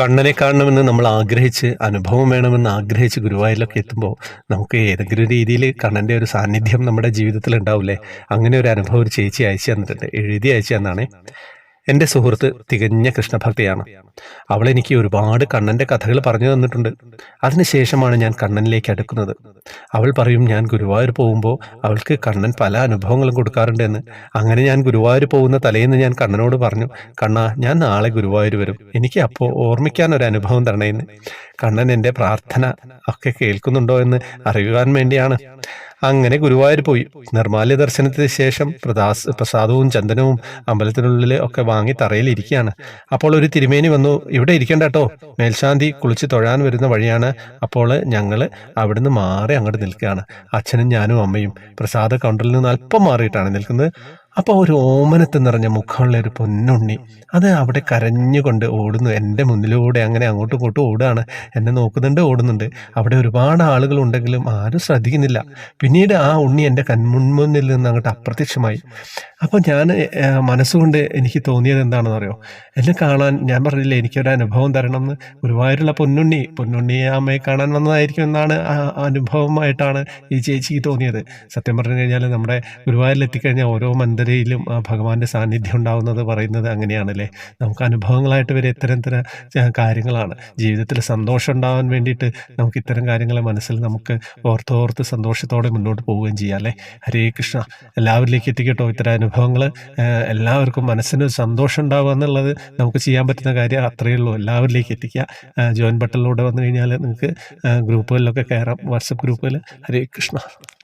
കണ്ണനെ കാണണമെന്ന് നമ്മൾ ആഗ്രഹിച്ച് അനുഭവം വേണമെന്ന് ആഗ്രഹിച്ച് ഗുരുവായൂരിലൊക്കെ എത്തുമ്പോൾ നമുക്ക് ഏതെങ്കിലും രീതിയിൽ കണ്ണന്റെ ഒരു സാന്നിധ്യം നമ്മുടെ ജീവിതത്തിൽ ഉണ്ടാവില്ലേ അങ്ങനെ ഒരു അനുഭവം ഒരു ചേച്ചി അയച്ചു തന്നിട്ടുണ്ട്. എഴുതി അയച്ചു തന്നാണ്. എന്റെ സുഹൃത്ത് തികഞ്ഞ കൃഷ്ണഭക്തിയാണ്. അവൾ എനിക്ക് ഒരുപാട് കണ്ണന്റെ കഥകൾ പറഞ്ഞു തന്നിട്ടുണ്ട്. അതിനുശേഷമാണ് ഞാൻ കണ്ണനിലേക്ക് അടുക്കുന്നത്. അവൾ പറയും ഞാൻ ഗുരുവായൂർ പോകുമ്പോൾ അവൾക്ക് കണ്ണൻ പല അനുഭവങ്ങളും കൊടുക്കാറുണ്ട് എന്ന് അങ്ങനെ ഞാൻ ഗുരുവായൂർ പോകുന്ന തലേന്ന് ഞാൻ കണ്ണനോട് പറഞ്ഞു കണ്ണ ഞാൻ നാളെ ഗുരുവായൂർ വരും. എനിക്ക് അപ്പോൾ ഓർമ്മിക്കാൻ ഒരു അനുഭവം തരണേന്ന്. കണ്ണൻ എന്റെ പ്രാർത്ഥന ഒക്കെ കേൾക്കുന്നുണ്ടോ എന്ന് അറിയുവാൻ വേണ്ടിയാണ്. അങ്ങനെ ഗുരുവായൂർ പോയി. നിർമാല്യ ദർശനത്തിന് ശേഷം പ്രദാസ് പ്രസാദവും ചന്ദനവും അമ്പലത്തിനുള്ളിൽ ഒക്കെ വാങ്ങി തറയിൽ ഇരിക്കുകയാണ്. അപ്പോൾ ഒരു തിരുമേനി വന്നു ഇവിടെ ഇരിക്കണ്ട കേട്ടോ മേൽശാന്തി കുളിച്ച് തൊഴാൻ വരുന്ന വഴിയാണ്. അപ്പോൾ ഞങ്ങൾ അവിടുന്ന് മാറി അങ്ങോട്ട് നിൽക്കുകയാണ്. അച്ഛനും ഞാനും അമ്മയും പ്രസാദ കൗണ്ടറിൽ നിന്ന് അല്പം മാറിയിട്ടാണ് നിൽക്കുന്നത്. അപ്പോൾ ഒരു ഓമനത്ത് നിറഞ്ഞ മുഖമുള്ള ഒരു പൊന്നുണ്ണി അത് അവിടെ കരഞ്ഞുകൊണ്ട് ഓടുന്നു. എന്റെ മുന്നിലൂടെ അങ്ങനെ അങ്ങോട്ടും ഇങ്ങോട്ടും ഓടുകയാണ്. എന്നെ നോക്കുന്നുണ്ട് ഓടുന്നുണ്ട്. അവിടെ ഒരുപാട് ആളുകൾ ഉണ്ടെങ്കിലും ആരും ശ്രദ്ധിക്കുന്നില്ല. പിന്നീട് ആ ഉണ്ണി എന്റെ കൺമുൻമുന്നിൽ നിന്ന് അങ്ങോട്ട് അപ്രത്യക്ഷമായി. അപ്പോൾ ഞാൻ മനസ്സുകൊണ്ട് എനിക്ക് തോന്നിയത് എന്താണെന്ന് അറിയോ എന്നെ കാണാൻ ഞാൻ പറഞ്ഞില്ലേ എനിക്കൊരു അനുഭവം തരണം എന്ന് ഗുരുവായൂരുള്ള പൊന്നുണ്ണി പൊന്നുണ്ണിയെ അമ്മയെ കാണാൻ വന്നതായിരിക്കും എന്നാണ് അനുഭവമായിട്ടാണ് ഈ ചേച്ചിക്ക് തോന്നിയത്. സത്യം പറഞ്ഞു കഴിഞ്ഞാൽ നമ്മുടെ ഗുരുവായൂരിൽ എത്തിക്കഴിഞ്ഞാൽ ഓരോ മന്ദിരയിലും ആ ഭഗവാന്റെ സാന്നിധ്യം ഉണ്ടാവുന്നത് പറയുന്നത് അങ്ങനെയാണല്ലേ? നമുക്ക് അനുഭവങ്ങളായിട്ട് വരെ ഇത്തരം ഇത്തരം കാര്യങ്ങളാണ്. ജീവിതത്തിൽ സന്തോഷം ഉണ്ടാവാൻ വേണ്ടിയിട്ട് നമുക്ക് ഇത്തരം കാര്യങ്ങളെ മനസ്സിൽ നമുക്ക് ഓർത്ത് ഓർത്ത് സന്തോഷത്തോടെ മുന്നോട്ട് പോവുകയും ചെയ്യാം അല്ലേ? ഹരേ കൃഷ്ണ. എല്ലാവരിലേക്ക് എത്തിക്കട്ടോ ഇത്തരം അനുഭവങ്ങൾ എല്ലാവർക്കും മനസ്സിന് സന്തോഷം ഉണ്ടാവുക എന്നുള്ളത് നമുക്ക് ചെയ്യാൻ പറ്റുന്ന കാര്യം അത്രയേ ഉള്ളൂ. എല്ലാവരിലേക്ക് എത്തിക്കുക. ജോയിൻ ബട്ടണിലൂടെ വന്നു കഴിഞ്ഞാൽ നിങ്ങൾക്ക് ഗ്രൂപ്പുകളിലൊക്കെ കയറാം. വാട്സപ്പ് ഗ്രൂപ്പുകൾ ഹരേ കൃഷ്ണ.